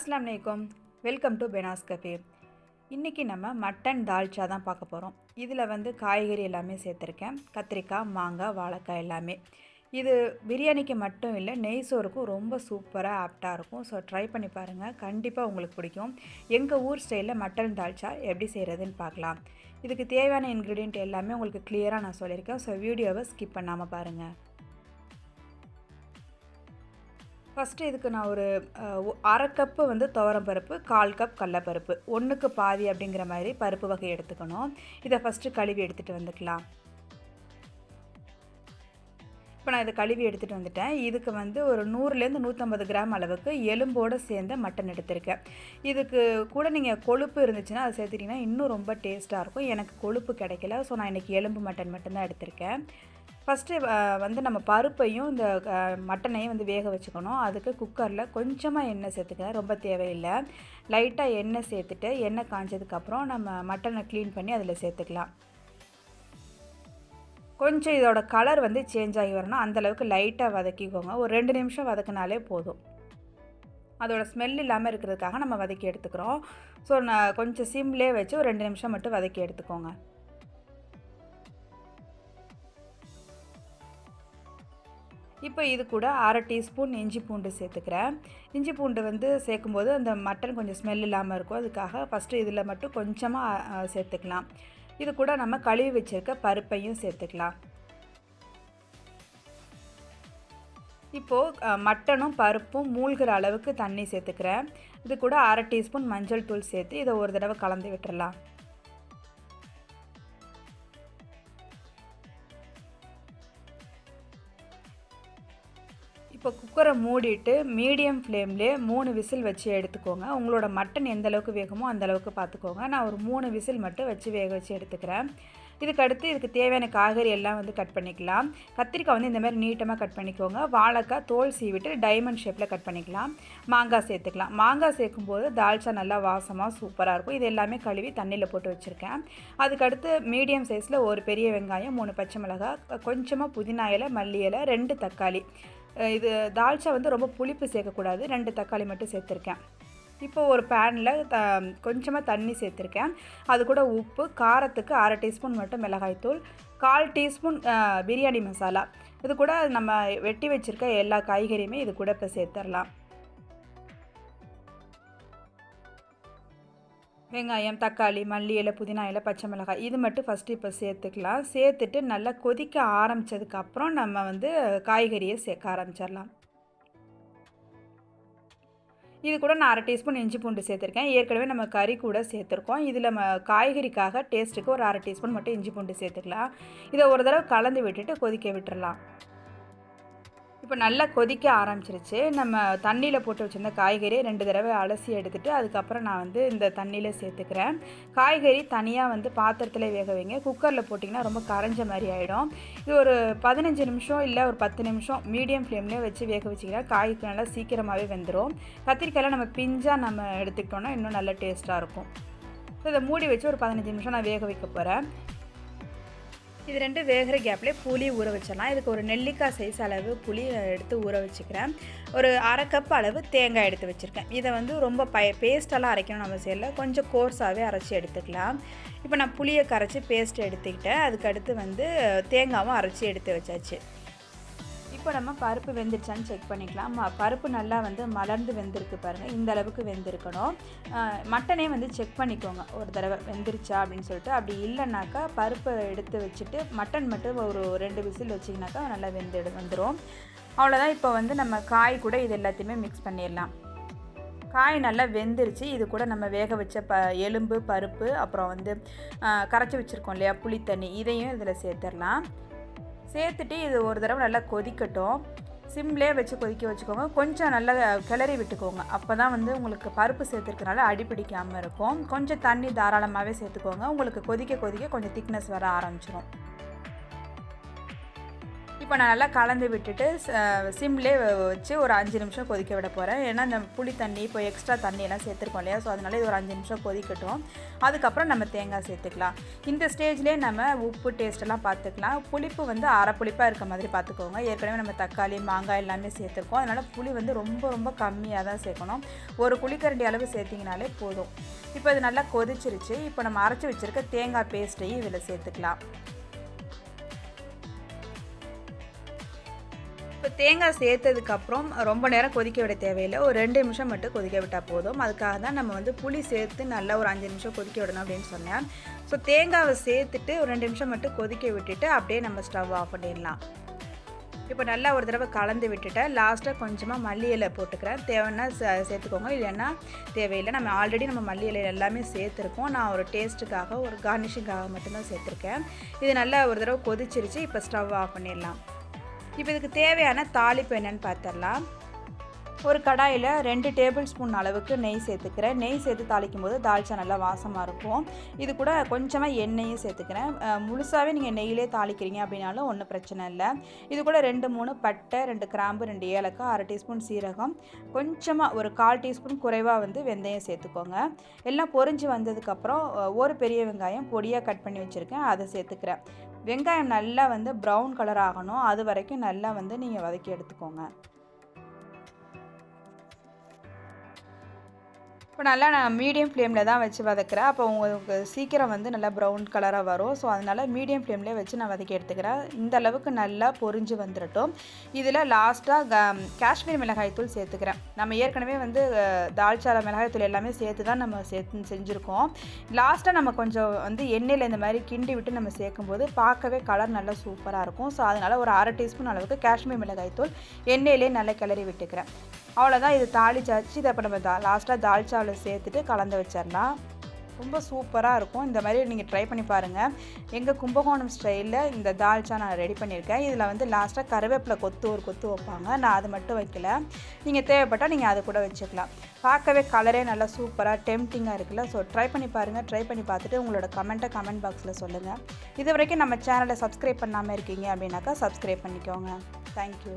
அஸ்லாம் வலைக்கம் welcome to பெனாஸ் cafe இன்றைக்கி நம்ம மட்டன் தால்ச்சா தான் பார்க்க போகிறோம் இதில் வந்து காய்கறி எல்லாமே சேர்த்துருக்கேன். கத்திரிக்காய் மாங்காய் வாழைக்காய் எல்லாமே. இது பிரியாணிக்கு மட்டும் இல்லை நெய் சோறுக்கும் ரொம்ப சூப்பராக ஆப்டாக இருக்கும். ஸோ ட்ரை பண்ணி பாருங்கள் கண்டிப்பாக உங்களுக்கு பிடிக்கும். எங்கள் ஊர் ஸ்டைலில் மட்டன் தால்ச்சா எப்படி செய்கிறதுன்னு பார்க்கலாம். இதுக்கு தேவையான இன்க்ரீடியன்ட் எல்லாமே உங்களுக்கு கிளியராக நான் சொல்லியிருக்கேன். ஸோ வீடியோவை ஸ்கிப் பண்ணாமல் பாருங்கள் ஃபஸ்ட்டு இதுக்கு நான் ஒரு அரை கப்பு வந்து துவரம் பருப்பு கால் கப் கடலப்பருப்பு. ஒன்றுக்கு பாதி அப்படிங்கிற மாதிரி பருப்பு வகை எடுத்துக்கணும். இதை ஃபஸ்ட்டு கழுவி எடுத்துகிட்டு வந்துக்கலாம். இப்போ நான் இதை கழுவி எடுத்துகிட்டு வந்துட்டேன். இதுக்கு வந்து ஒரு நூறுலேருந்து நூற்றம்பது கிராம் அளவுக்கு எலும்போடு சேர்ந்த மட்டன் எடுத்திருக்கேன். இதுக்கு கூட நீங்கள் கொழுப்பு இருந்துச்சுன்னா அதை சேர்த்துட்டிங்கன்னா இன்னும் ரொம்ப டேஸ்ட்டாக இருக்கும். எனக்கு கொழுப்பு கிடைக்கல. ஸோ நான் இன்றைக்கி எலும்பு மட்டன் மட்டும்தான் எடுத்திருக்கேன். ஃபஸ்ட்டு வந்து நம்ம பருப்பையும் இந்த மட்டனையும் வந்து வேக வச்சுக்கணும். அதுக்கு குக்கரில் கொஞ்சமாக எண்ணெய் சேர்த்துக்க ரொம்ப தேவையில்லை. லைட்டாக எண்ணெய் சேர்த்துட்டு எண்ணெய் காஞ்சதுக்கப்புறம் நம்ம மட்டனை க்ளீன் பண்ணி அதில் சேர்த்துக்கலாம். கொஞ்சம் இதோட கலர் வந்து சேஞ்ச் ஆகி வரணும். அந்தளவுக்கு லைட்டாக வதக்கிக்கோங்க. ஒரு ரெண்டு நிமிஷம் வதக்கினாலே போதும். அதோட ஸ்மெல் இல்லாமல் இருக்கிறதுக்காக நம்ம வதக்கி எடுத்துக்கிறோம். ஸோ நான் கொஞ்சம் சிம்லேயே வச்சு ஒரு ரெண்டு நிமிஷம் மட்டும் வதக்கி எடுத்துக்கோங்க. இப்போ இது கூட அரை டீஸ்பூன் இஞ்சி பூண்டு சேர்த்துக்கிறேன். இஞ்சி பூண்டு வந்து சேர்க்கும்போது அந்த மட்டன் கொஞ்சம் ஸ்மெல் இல்லாமல் இருக்கும். அதுக்காக ஃபஸ்ட்டு இதில் மட்டும் கொஞ்சமாக சேர்த்துக்கலாம். இது கூட நம்ம கழுவி வச்சுருக்க பருப்பையும் சேர்த்துக்கலாம். இப்போது மட்டனும் பருப்பும் மூழ்கிற அளவுக்கு தண்ணி சேர்த்துக்கிறேன். இது கூட அரை டீஸ்பூன் மஞ்சள் தூள் சேர்த்து இதை ஒரு தடவை கலந்து விட்டுறலாம். குக்கரை மூடிட்டு மீடியம் ஃப்ளேம்லேயே மூணு விசில் வச்சு எடுத்துக்கோங்க. உங்களோட மட்டன் எந்த அளவுக்கு வேகமோ அந்த அளவுக்கு பார்த்துக்கோங்க. நான் ஒரு மூணு விசில் மட்டும் வச்சு வேக வச்சு எடுத்துக்கிறேன். இதுக்கு அடுத்து இதுக்கு தேவையான காய்கறி எல்லாம் வந்து கட் பண்ணிக்கலாம். கத்திரிக்காய் வந்து இந்த மாதிரி நீட்டமாக கட் பண்ணிக்கோங்க. வாழைக்காய் தோல் சீவிட்டு டைமண்ட் ஷேப்பில் கட் பண்ணிக்கலாம். மாங்காய் சேர்த்துக்கலாம். மாங்காய் சேர்க்கும்போது தால்ச்சா நல்லா வாசமாக சூப்பராக இருக்கும். இது எல்லாமே கழுவி தண்ணியில் போட்டு வச்சுருக்கேன். அதுக்கடுத்து மீடியம் சைஸில் ஒரு பெரிய வெங்காயம் மூணு பச்சை மிளகாய் கொஞ்சமாக புதினா இலை மல்லி இலை ரெண்டு தக்காளி. இது தால்ச்சா வந்து ரொம்ப புளிப்பு சேர்க்கக்கூடாது. ரெண்டு தக்காளி மட்டும் சேர்த்துருக்கேன். இப்போ ஒரு பேனில் த கொஞ்சமாக தண்ணி சேர்த்துருக்கேன். அது கூட உப்பு காரத்துக்கு அரை டீஸ்பூன் மட்டும் மிளகாய்த்தூள் கால் டீஸ்பூன் பிரியாணி மசாலா. இது கூட நம்ம வெட்டி வச்சுருக்க எல்லா காய்கறியுமே இது கூட இப்போ சேர்த்துடலாம் வெங்காயம் தக்காளி மல்லி இலை புதினா இலை பச்சை மிளகாய் இது மட்டும் ஃபஸ்ட்டு இப்போ சேர்த்துக்கலாம். சேர்த்துட்டு நல்லா கொதிக்க ஆரம்பித்ததுக்கப்புறம் நம்ம வந்து காய்கறியை சேர்க்க ஆரம்பிச்சிடலாம். இது கூட நான் அரை டீஸ்பூன் இஞ்சி பூண்டு சேர்த்துருக்கேன். ஏற்கனவே நம்ம கறி கூட சேர்த்துருக்கோம். இதில் நம்ம காய்கறிக்காக டேஸ்ட்டுக்கு ஒரு அரை டீஸ்பூன் மட்டும் இஞ்சி பூண்டு சேர்த்துக்கலாம். இதை ஒரு தடவை கலந்து விட்டுட்டு கொதிக்க விட்டுடலாம் இப்போ நல்லா கொதிக்க ஆரம்பிச்சிருச்சு. நம்ம தண்ணியில் போட்டு வச்சிருந்த காய்கறியை ரெண்டு தடவை அலசி எடுத்துட்டு அதுக்கப்புறம் நான் வந்து இந்த தண்ணியில் சேர்த்துக்கிறேன். காய்கறி தனியாக வந்து பாத்திரத்தில் வேக வைங்க. குக்கரில் போட்டிங்கன்னா ரொம்ப கரைஞ்ச மாதிரி ஆகிடும் இது ஒரு பதினஞ்சு நிமிஷம் இல்லை ஒரு பத்து நிமிஷம் மீடியம் ஃப்ளேம்லேயே வச்சு வேக வச்சிங்கன்னா காய்க்கு நல்லா சீக்கிரமாகவே வெந்துடும் கத்திரிக்காயில் நம்ம பிஞ்சாக நம்ம எடுத்துக்கிட்டோன்னா இன்னும் நல்ல டேஸ்ட்டாக இருக்கும். ஸோ இதை மூடி வச்சு ஒரு பதினஞ்சு நிமிஷம் நான் வேக வைக்க போகிறேன் இது ரெண்டு வேகிற கேப்லேயே புளி ஊற வச்சிடலாம். இதுக்கு ஒரு நெல்லிக்காய் சைஸ் அளவு புளி எடுத்து ஊற வச்சுக்கிறேன். ஒரு அரை கப் அளவு தேங்காய் எடுத்து வச்சுருக்கேன். இதை வந்து ரொம்ப பய பேஸ்டெல்லாம் அரைக்கணும் அவசியம் இல்லை கொஞ்சம் கோர்ஸாகவே அரைச்சி எடுத்துக்கலாம். இப்போ நான் புளியை கரைச்சி பேஸ்ட் எடுத்துக்கிட்டேன். அதுக்கு அடுத்து வந்து தேங்காவும் அரைச்சி எடுத்து வச்சாச்சு. இப்போ நம்ம பருப்பு வெந்துருச்சான்னு செக் பண்ணிக்கலாம். பருப்பு நல்லா வந்து மலர்ந்து வெந்திருக்கு பாருங்கள் இந்த அளவுக்கு வெந்திருக்கணும். மட்டனே வந்து செக் பண்ணிக்கோங்க. ஒரு தடவை வெந்துருச்சா அப்படின்னு சொல்லிட்டு. அப்படி இல்லைனாக்கா பருப்பை எடுத்து வச்சுட்டு மட்டன் மட்டும் ஒரு ரெண்டு விசில் வச்சிங்கனாக்கா நல்லா வெந்து வந்துடும் அவ்வளோதான் இப்போ வந்து நம்ம காய் கூட இது எல்லாத்தையுமே மிக்ஸ் பண்ணிடலாம். காய் நல்லா வெந்துருச்சு. இது கூட நம்ம வேக வச்ச ப எலும்பு பருப்பு அப்புறம் வந்து கரைச்சி வச்சுருக்கோம் இல்லையா? புளித்தண்ணி. இதையும் இதில் சேர்த்துடலாம். சேர்த்துட்டு இது ஒரு தடவை நல்லா கொதிக்கட்டும். சிம்லேயே வச்சு கொதிக்க வச்சுக்கோங்க. கொஞ்சம் நல்லா கிளறி விட்டுக்கோங்க. அப்போ தான் வந்து உங்களுக்கு பருப்பு சேர்த்துருக்கனால அடிப்பிடிக்காமல் இருக்கும். கொஞ்சம் தண்ணி தாராளமாகவே சேர்த்துக்கோங்க. உங்களுக்கு கொதிக்க கொதிக்க கொஞ்சம் திக்னஸ் வர ஆரம்பிச்சிடும் இப்போ நான் நல்லா கலந்து விட்டுட்டு சிம்லே வச்சு ஒரு அஞ்சு நிமிஷம் கொதிக்க விட போகிறேன் ஏன்னா இந்த புளி தண்ணி இப்போ எக்ஸ்ட்ரா தண்ணியெல்லாம் சேர்த்துருக்கோம் இல்லையா? ஸோ அதனால இது ஒரு அஞ்சு நிமிஷம் கொதிக்கட்டும். அதுக்கப்புறம் நம்ம தேங்காய் சேர்த்துக்கலாம். இந்த ஸ்டேஜ்லேயே நம்ம உப்பு டேஸ்ட்டெல்லாம் பார்த்துக்கலாம். புளிப்பு வந்து அரை புளிப்பாக இருக்க மாதிரி பார்த்துக்கோங்க. ஏற்கனவே நம்ம தக்காளி மாங்காய் எல்லாமே சேர்த்துருக்கோம். அதனால் புளி வந்து ரொம்ப ரொம்ப கம்மியாக தான் சேர்க்கணும். ஒரு குளிக்கரண்டி அளவு சேர்த்திங்கனாலே போதும். இப்போ இது நல்லா கொதிச்சிருச்சு. இப்போ நம்ம அரைச்சி வச்சுருக்க தேங்காய் பேஸ்ட்டையும் இதில் சேர்த்துக்கலாம். தேங்காய் சேர்த்ததுக்கப்புறம் ரொம்ப நேரம் கொதிக்க விட தேவையில்லை. ஒரு ரெண்டு நிமிஷம் மட்டும் கொதிக்க விட்டால் போதும். அதுக்காக தான் நம்ம வந்து புளி சேர்த்து நல்லா ஒரு அஞ்சு நிமிஷம் கொதிக்க விடணும் அப்படின்னு சொன்னேன். ஸோ தேங்காவை சேர்த்துட்டு ஒரு ரெண்டு நிமிஷம் மட்டும் கொதிக்க விட்டுட்டு அப்படியே நம்ம ஸ்டவ் ஆஃப் பண்ணிடலாம். இப்போ நல்லா ஒரு தடவை கலந்து விட்டுட்டேன். லாஸ்ட்டாக கொஞ்சமாக மல்லி இலை போட்டுக்கிறேன். தேவைன்னா சேர்த்துக்கோங்க. இல்லைன்னா தேவையில்லை. நம்ம ஆல்ரெடி நம்ம மல்லி இலை எல்லாமே சேர்த்துருக்கோம். நான் ஒரு டேஸ்ட்டுக்காக ஒரு கார்னிஷிங்காக மட்டும்தான் சேர்த்துருக்கேன். இது நல்லா ஒரு தடவை கொதிச்சிருச்சு. இப்போ ஸ்டவ் ஆஃப் பண்ணிடலாம். இப்போ இதுக்கு தேவையான தாளிப்பு என்னென்னு பார்த்துடலாம். ஒரு கடாயில் ரெண்டு டேபிள் ஸ்பூன் அளவுக்கு நெய் சேர்த்துக்கிறேன். நெய் சேர்த்து தாளிக்கும் போது தாளிச்சா நல்லா வாசமாக இருக்கும். இது கூட கொஞ்சமாக எண்ணெயும் சேர்த்துக்கிறேன். முழுசாகவே நீங்கள் நெய்யிலே தாளிக்கிறீங்க அப்படின்னாலும் ஒன்றும் பிரச்சனை இல்லை. இது கூட ரெண்டு மூணு பட்டை ரெண்டு கிராம்பு ரெண்டு ஏலக்காய் அரை டீஸ்பூன் சீரகம். கொஞ்சமாக ஒரு கால் டீஸ்பூன் குறைவாக வந்து வெந்தயம் சேர்த்துக்கோங்க. எல்லாம் பொறிஞ்சு வந்ததுக்கப்புறம் ஒரு பெரிய வெங்காயம் பொடியாக கட் பண்ணி வச்சுருக்கேன். அதை சேர்த்துக்கிறேன். வெங்காயம் நல்லா வந்து ப்ரௌன் கலர் ஆகணும். அது வரைக்கும் நல்லா வந்து நீங்கள் வதக்கி எடுத்துக்கோங்க. இப்போ நல்லா நான் மீடியம் ஃப்ளேமில் தான் வச்சு வதக்குறேன். அப்போ உங்களுக்கு சீக்கிரம் வந்து நல்லா ப்ரௌன் கலராக வரும். ஸோ அதனால் மீடியம் ஃப்ளேம்லேயே வச்சு நான் வதக்கி எடுத்துக்கிறேன். இந்த அளவுக்கு நல்லா பொரிஞ்சு வந்துடட்டும் இதில் லாஸ்ட்டாக காஷ்மீர் மிளகாய் தூள் சேர்த்துக்கிறேன். நம்ம ஏற்கனவே வந்து தால்ச்சால மிளகாய் தூள் எல்லாமே சேர்த்து தான் நம்ம சேர்த்து செஞ்சுருக்கோம். லாஸ்ட்டாக நம்ம கொஞ்சம் வந்து எண்ணெயில் இந்த மாதிரி கிண்டி விட்டு நம்ம சேர்க்கும்போது பார்க்கவே கலர் நல்லா சூப்பராக இருக்கும். ஸோ அதனால் ஒரு அரை டீஸ்பூன் அளவுக்கு காஷ்மீர் மிளகாய் தூள் எண்ணெயிலே நல்லா கிளறி விட்டுக்கிறேன். அவ்வளோதான் இது தாளிச்சாச்சு இதை இப்போ நம்ம தா லாஸ்ட்டாக தால்ச்சாவில் சேர்த்துட்டு கலந்து வச்சிடலாம். ரொம்ப சூப்பராக இருக்கும். இந்த மாதிரி நீங்கள் ட்ரை பண்ணி பாருங்கள் எங்கள் கும்பகோணம் ஸ்டைலில் இந்த தால்ச்சா நான் ரெடி பண்ணியிருக்கேன். இதில் வந்து லாஸ்ட்டாக கருவேப்பிலை கொத்து ஒரு கொத்து வைப்பாங்க. நான் அது மட்டும் வைக்கல. நீங்கள் தேவைப்பட்டால் நீங்கள் அது கூட வச்சுக்கலாம். பார்க்கவே கலரே நல்லா சூப்பராக டெம்டிங்காக இருக்குல்ல. ஸோ ட்ரை பண்ணி பாருங்கள் ட்ரை பண்ணி பார்த்துட்டு உங்களோட கமெண்ட்டை கமெண்ட் பாக்ஸில் சொல்லுங்கள் இது வரைக்கும் நம்ம சேனலை சப்ஸ்கிரைப் பண்ணாமல் இருக்கீங்க அப்படின்னாக்கா சப்ஸ்கிரைப் பண்ணிக்கோங்க. தேங்க்யூ